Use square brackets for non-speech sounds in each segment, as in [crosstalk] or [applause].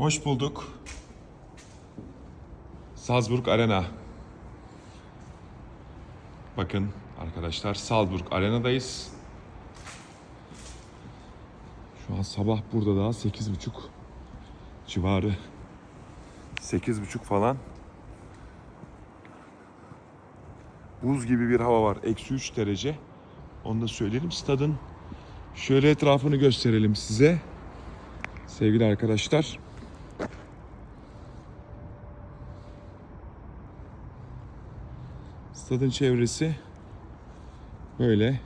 Hoş bulduk. Salzburg Arena. Bakın arkadaşlar Salzburg Arena'dayız. Şu an sabah burada daha 8.30 civarı. 8.30 falan. Buz gibi bir hava var. Eksi 3 derece. Onu da söyleyelim. Stadın şöyle etrafını gösterelim size. Sevgili arkadaşlar. Stadın çevresi böyle.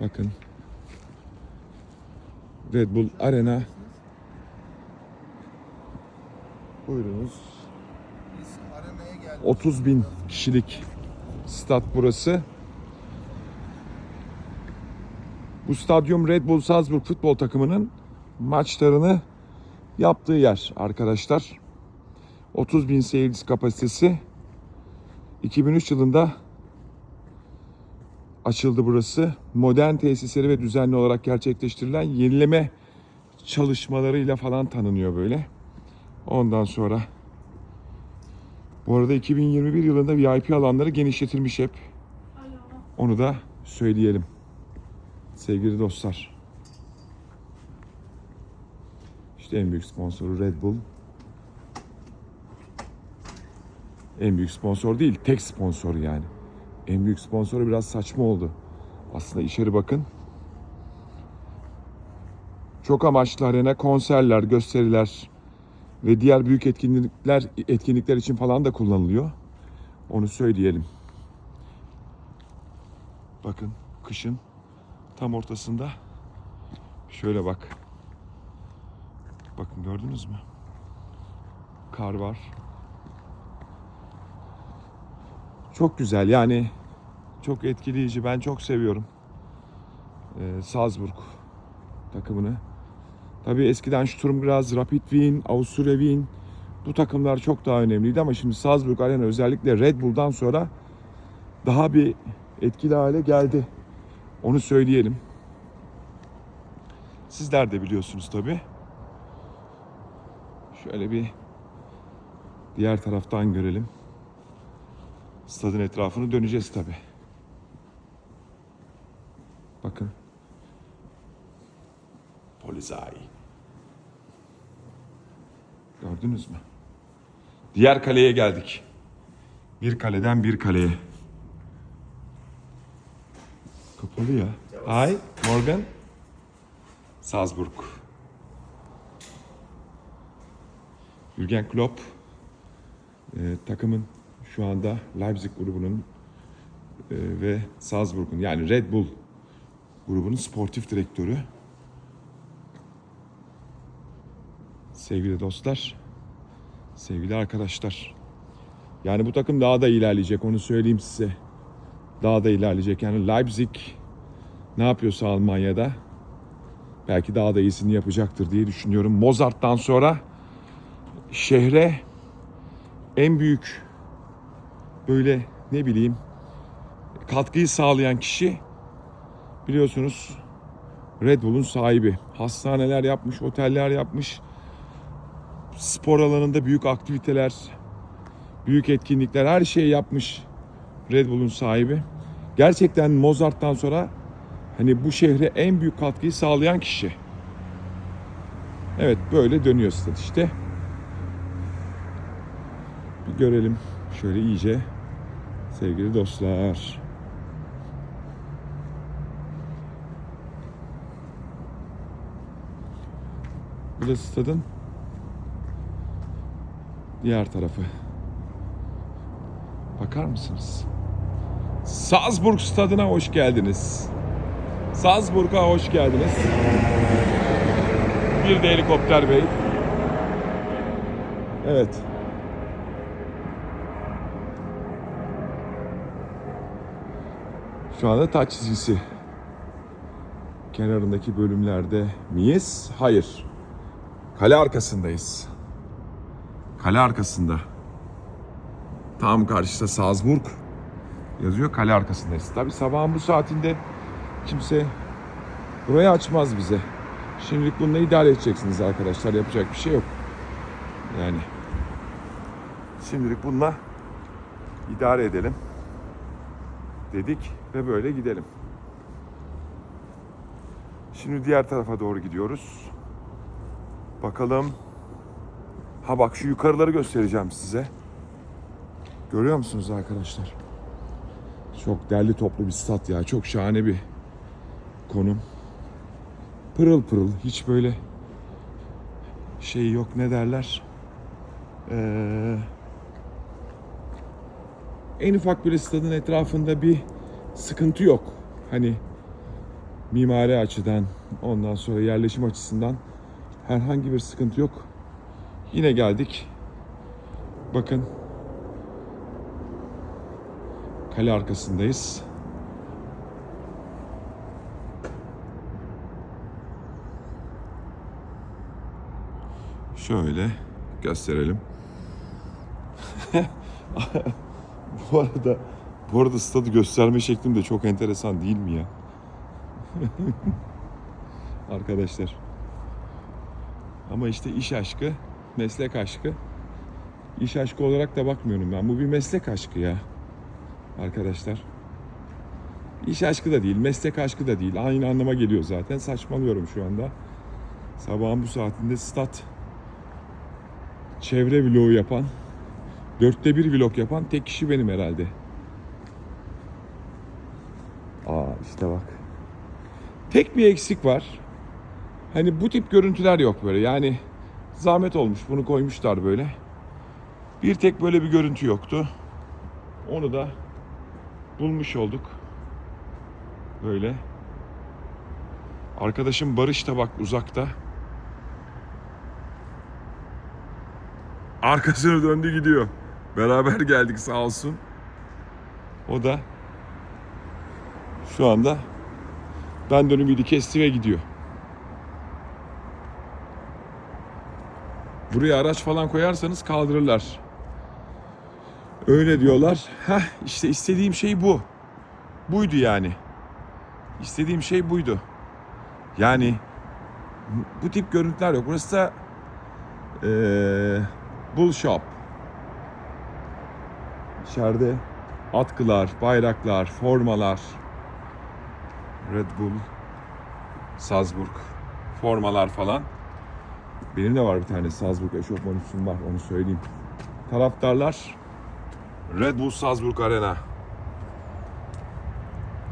Bakın. Red Bull Arena. Buyurunuz. Biz arenaya geldik. 30 bin kişilik stat burası. Bu stadyum Red Bull Salzburg futbol takımının maçlarını yaptığı yer arkadaşlar. 30 bin seyirci kapasitesi. 2003 yılında açıldı burası. Modern tesisleri ve düzenli olarak gerçekleştirilen yenileme çalışmalarıyla falan tanınıyor böyle. Ondan sonra bu arada 2021 yılında VIP alanları genişletilmiş hep. Onu da söyleyelim. Sevgili dostlar. İşte en büyük sponsoru Red Bull. En büyük sponsor değil, tek sponsor yani. En büyük sponsoru biraz saçma oldu. Aslında içeri bakın. Çok amaçlı arena, konserler, gösteriler, ve diğer büyük etkinlikler etkinlikler için falan da kullanılıyor. Onu söyleyelim. Bakın kışın tam ortasında şöyle bak. Bakın gördünüz mü? Kar var. Çok güzel yani çok etkileyici. Ben çok seviyorum. Ee, Salzburg takımını. Tabii eskiden Sturm Graz, Rapid Wien, Avusturya Wien bu takımlar çok daha önemliydi ama şimdi Salzburg Arena özellikle Red Bull'dan sonra daha bir etkili hale geldi. Onu söyleyelim. Sizler de biliyorsunuz tabii. Şöyle bir diğer taraftan görelim. Stadın etrafını döneceğiz tabii. Bakın. Polizei. Gördünüz mü? Diğer kaleye geldik. Bir kaleden bir kaleye. Kapalı ya. Hi, Morgan. Salzburg. Jürgen Klopp e, takımın şu anda Leipzig grubunun e, ve Salzburg'un yani Red Bull grubunun sportif direktörü. Sevgili dostlar, sevgili arkadaşlar. Yani bu takım daha da ilerleyecek onu söyleyeyim size. Daha da ilerleyecek. Yani Leipzig ne yapıyorsa Almanya'da belki daha da iyisini yapacaktır diye düşünüyorum. Mozart'tan sonra şehre en büyük böyle ne bileyim katkıyı sağlayan kişi biliyorsunuz Red Bull'un sahibi. Hastaneler yapmış, oteller yapmış spor alanında büyük aktiviteler, büyük etkinlikler her şeyi yapmış Red Bull'un sahibi. Gerçekten Mozart'tan sonra hani bu şehre en büyük katkıyı sağlayan kişi. Evet böyle dönüyor stat işte. Bir görelim şöyle iyice sevgili dostlar. Bu da stadın diğer tarafı. Bakar mısınız? Salzburg stadına hoş geldiniz. Salzburg'a hoş geldiniz. Bir de helikopter bey. Evet. Şu anda taç çizgisi. Kenarındaki bölümlerde miyiz? Hayır. Kale arkasındayız. Kale arkasında. Tam karşıda Salzburg yazıyor. Kale arkasındayız. Tabi sabahın bu saatinde kimse burayı açmaz bize. Şimdilik bununla idare edeceksiniz arkadaşlar. Yapacak bir şey yok. Yani şimdilik bununla idare edelim dedik ve böyle gidelim. Şimdi diğer tarafa doğru gidiyoruz. Bakalım. Ha bak şu yukarıları göstereceğim size. Görüyor musunuz arkadaşlar? Çok derli toplu bir stat ya. Çok şahane bir konum. Pırıl pırıl. Hiç böyle şey yok ne derler. Ee, en ufak bir stadın etrafında bir sıkıntı yok. Hani mimari açıdan ondan sonra yerleşim açısından herhangi bir sıkıntı yok. Yine geldik. Bakın kale arkasındayız. Şöyle gösterelim. [laughs] bu arada bu arada stadı gösterme şeklim de çok enteresan değil mi ya? [laughs] Arkadaşlar. Ama işte iş aşkı, meslek aşkı. İş aşkı olarak da bakmıyorum ben. Bu bir meslek aşkı ya. Arkadaşlar. İş aşkı da değil, meslek aşkı da değil. Aynı anlama geliyor zaten. Saçmalıyorum şu anda. Sabahın bu saatinde stat çevre vlogu yapan, dörtte bir vlog yapan tek kişi benim herhalde. Aa işte bak. Tek bir eksik var. Hani bu tip görüntüler yok böyle. Yani zahmet olmuş. Bunu koymuşlar böyle. Bir tek böyle bir görüntü yoktu. Onu da bulmuş olduk. Böyle. Arkadaşım Barış da bak uzakta. Arkasını döndü gidiyor. Beraber geldik sağ olsun. O da şu anda benden ümidi kesti ve gidiyor. Buraya araç falan koyarsanız kaldırırlar. Öyle diyorlar. Heh işte istediğim şey bu. Buydu yani. İstediğim şey buydu. Yani bu tip görüntüler yok. Burası da eee Bull Shop. İçeride atkılar, bayraklar, formalar. Red Bull, Salzburg formalar falan. Benim de var bir tane Salzburg eşofman üstüm var onu söyleyeyim. Taraftarlar Red Bull Salzburg Arena.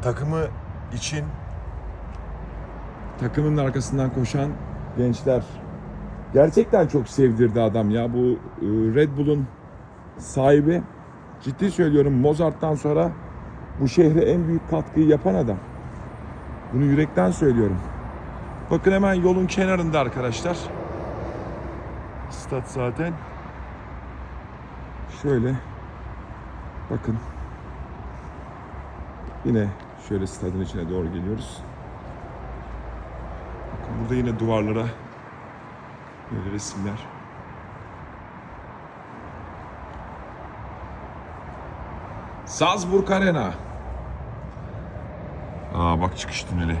Takımı için takımın arkasından koşan gençler. Gerçekten çok sevdirdi adam ya bu e, Red Bull'un sahibi. Ciddi söylüyorum Mozart'tan sonra bu şehre en büyük katkıyı yapan adam. Bunu yürekten söylüyorum. Bakın hemen yolun kenarında arkadaşlar. Stat zaten. Şöyle. Bakın. Yine şöyle stadın içine doğru geliyoruz. Bakın burada yine duvarlara böyle resimler. Salzburg Arena. Aa bak çıkış tüneli.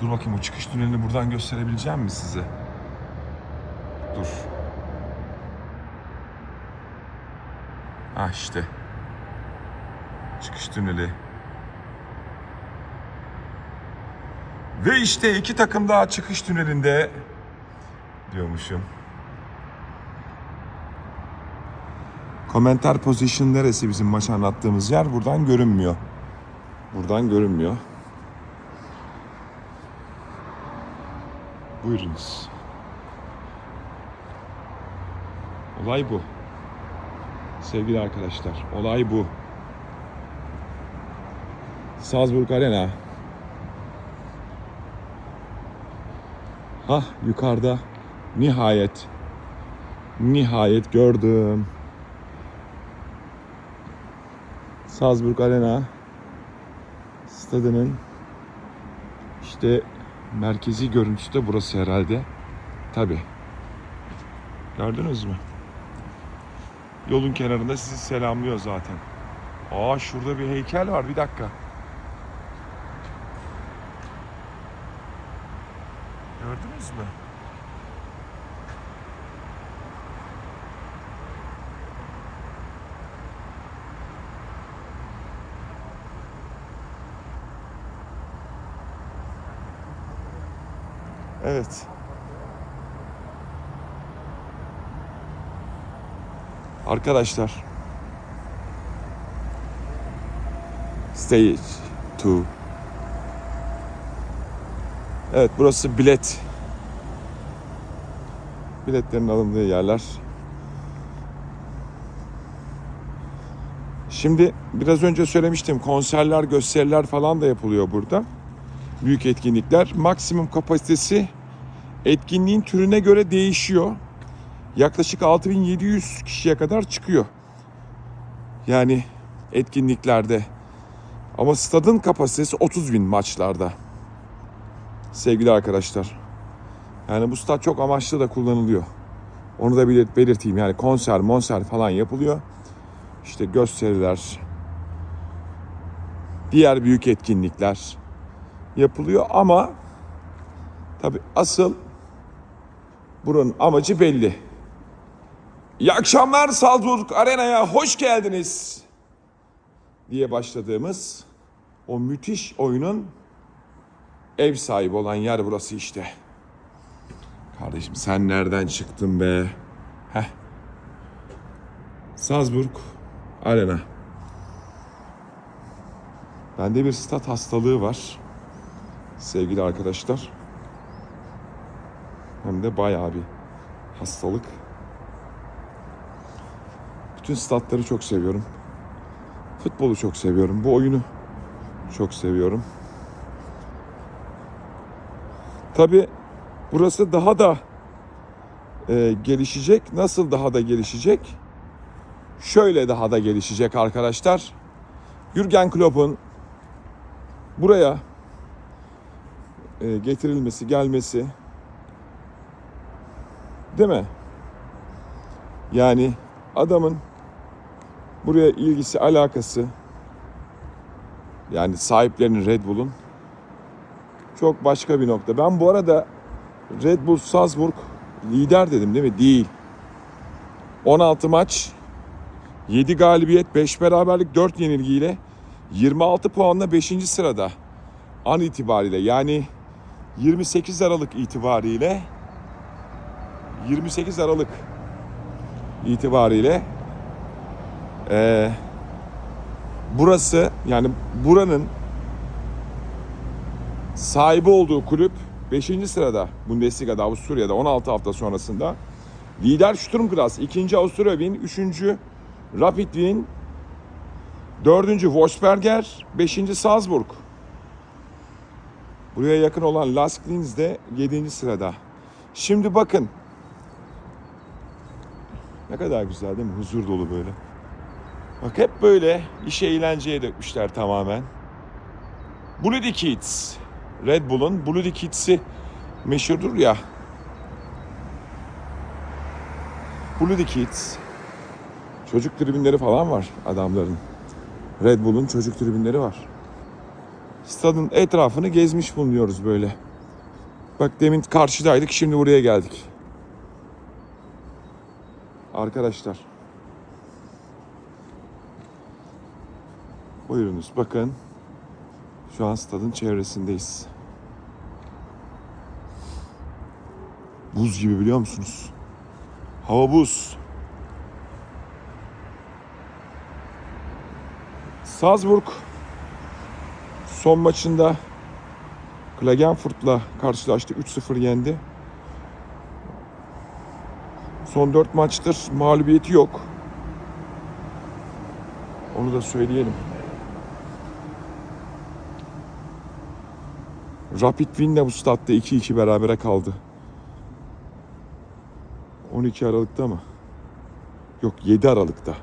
Dur bakayım o çıkış tünelini buradan gösterebileceğim mi size? Dur. Ah işte. Çıkış tüneli. Ve işte iki takım daha çıkış tünelinde diyormuşum. Komentar position neresi bizim maç anlattığımız yer buradan görünmüyor. Buradan görünmüyor. Buyurunuz. Olay bu. Sevgili arkadaşlar, olay bu. Salzburg Arena. Hah yukarıda nihayet nihayet gördüm. Salzburg Arena stadının işte merkezi görüntüsü de burası herhalde. Tabi. Gördünüz mü? Yolun kenarında sizi selamlıyor zaten. Aa şurada bir heykel var bir dakika. Evet. Arkadaşlar. Stage 2. Evet burası bilet. Biletlerin alındığı yerler. Şimdi biraz önce söylemiştim konserler, gösteriler falan da yapılıyor burada. Büyük etkinlikler. Maksimum kapasitesi etkinliğin türüne göre değişiyor. Yaklaşık 6700 kişiye kadar çıkıyor. Yani etkinliklerde. Ama stadın kapasitesi 30 bin maçlarda. Sevgili arkadaşlar. Yani bu stat çok amaçlı da kullanılıyor. Onu da belir- belirteyim. Yani konser, monser falan yapılıyor. İşte gösteriler, diğer büyük etkinlikler yapılıyor ama tabi asıl buranın amacı belli. İyi akşamlar Salzburg Arena'ya hoş geldiniz diye başladığımız o müthiş oyunun ev sahibi olan yer burası işte. Kardeşim sen nereden çıktın be? Heh. Salzburg Arena. Bende bir stat hastalığı var. Sevgili arkadaşlar. Hem de bayağı bir hastalık. Bütün statları çok seviyorum. Futbolu çok seviyorum. Bu oyunu çok seviyorum. Tabi burası daha da e, gelişecek. Nasıl daha da gelişecek? Şöyle daha da gelişecek arkadaşlar. Jürgen Klopp'un buraya e, getirilmesi, gelmesi değil mi? Yani adamın buraya ilgisi, alakası yani sahiplerinin Red Bull'un çok başka bir nokta. Ben bu arada Red Bull Salzburg lider dedim değil mi? Değil. 16 maç, 7 galibiyet, 5 beraberlik, 4 yenilgiyle 26 puanla 5. sırada an itibariyle yani 28 Aralık itibariyle 28 Aralık itibariyle eee, burası yani buranın sahibi olduğu kulüp 5. sırada Bundesliga'da Avusturya'da 16 hafta sonrasında lider Sturm Graz, 2. Avusturya Wien, 3. Rapid Wien, 4. Wolfsberger, 5. Salzburg. Buraya yakın olan Lask Linz de 7. sırada. Şimdi bakın. Ne kadar güzel değil mi? Huzur dolu böyle. Bak hep böyle işe eğlenceye dökmüşler tamamen. Bloody Kids. Red Bull'un Bloody Kids'i meşhurdur ya. Bloody Kids. Çocuk tribünleri falan var adamların. Red Bull'un çocuk tribünleri var. Stadın etrafını gezmiş bulunuyoruz böyle. Bak demin karşıdaydık şimdi buraya geldik. Arkadaşlar. Buyurunuz bakın. Şu an stadın çevresindeyiz. Buz gibi biliyor musunuz? Hava buz. Salzburg son maçında Klagenfurt'la karşılaştı. 3-0 yendi. Son 4 maçtır mağlubiyeti yok. Onu da söyleyelim. Rapid Wien'le bu statta 2-2 berabere kaldı. 12 Aralık'ta mı? Yok 7 Aralık'ta.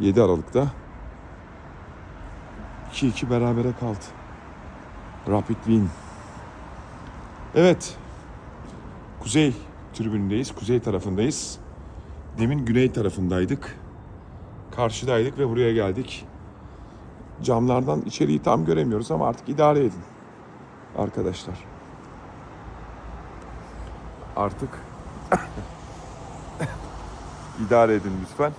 7 Aralık'ta 2-2 berabere kaldı. Rapid Wien. Evet. Kuzey tribünündeyiz. Kuzey tarafındayız. Demin güney tarafındaydık. Karşıdaydık ve buraya geldik. Camlardan içeriği tam göremiyoruz ama artık idare edin arkadaşlar. artık [coughs] idare edin lütfen.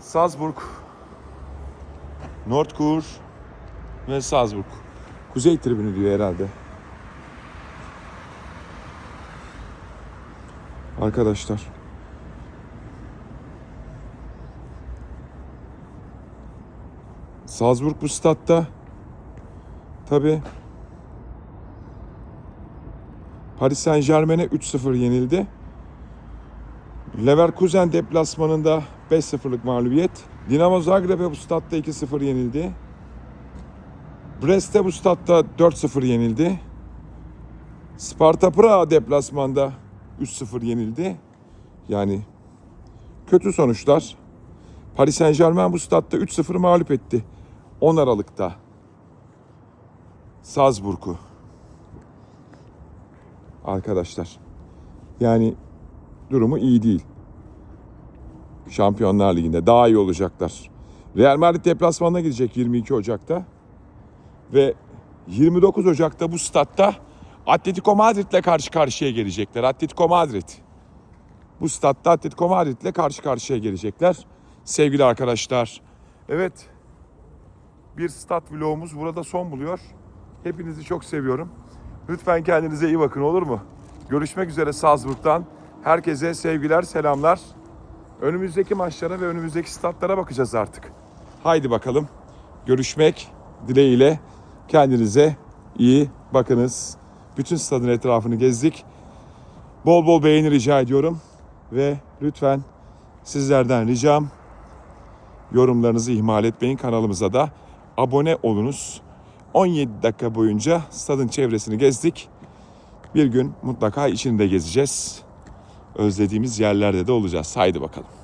Salzburg, Nordkur ve Salzburg. Kuzey tribünü diyor herhalde. Arkadaşlar. Salzburg bu statta tabi Paris Saint Germain'e 3-0 yenildi. Leverkusen deplasmanında 5-0'lık mağlubiyet. Dinamo Zagreb'e bu statta 2-0 yenildi. Brest'e bu statta 4-0 yenildi. Sparta Prag deplasmanda 3-0 yenildi. Yani kötü sonuçlar. Paris Saint Germain bu statta 3-0 mağlup etti. 10 Aralık'ta. Salzburg'u. Arkadaşlar. Yani durumu iyi değil. Şampiyonlar Ligi'nde daha iyi olacaklar. Real Madrid deplasmanına gidecek 22 Ocak'ta. Ve 29 Ocak'ta bu statta Atletico Madrid'le karşı karşıya gelecekler. Atletico Madrid. Bu statta Atletico Madrid'le karşı karşıya gelecekler. Sevgili arkadaşlar. Evet. Bir stat vlogumuz burada son buluyor. Hepinizi çok seviyorum. Lütfen kendinize iyi bakın olur mu? Görüşmek üzere Salzburg'dan. Herkese sevgiler, selamlar. Önümüzdeki maçlara ve önümüzdeki statlara bakacağız artık. Haydi bakalım. Görüşmek dileğiyle. Kendinize iyi bakınız. Bütün stadın etrafını gezdik. Bol bol beğeni rica ediyorum. Ve lütfen sizlerden ricam yorumlarınızı ihmal etmeyin. Kanalımıza da abone olunuz. 17 dakika boyunca stadın çevresini gezdik. Bir gün mutlaka içinde gezeceğiz. Özlediğimiz yerlerde de olacağız. Haydi bakalım.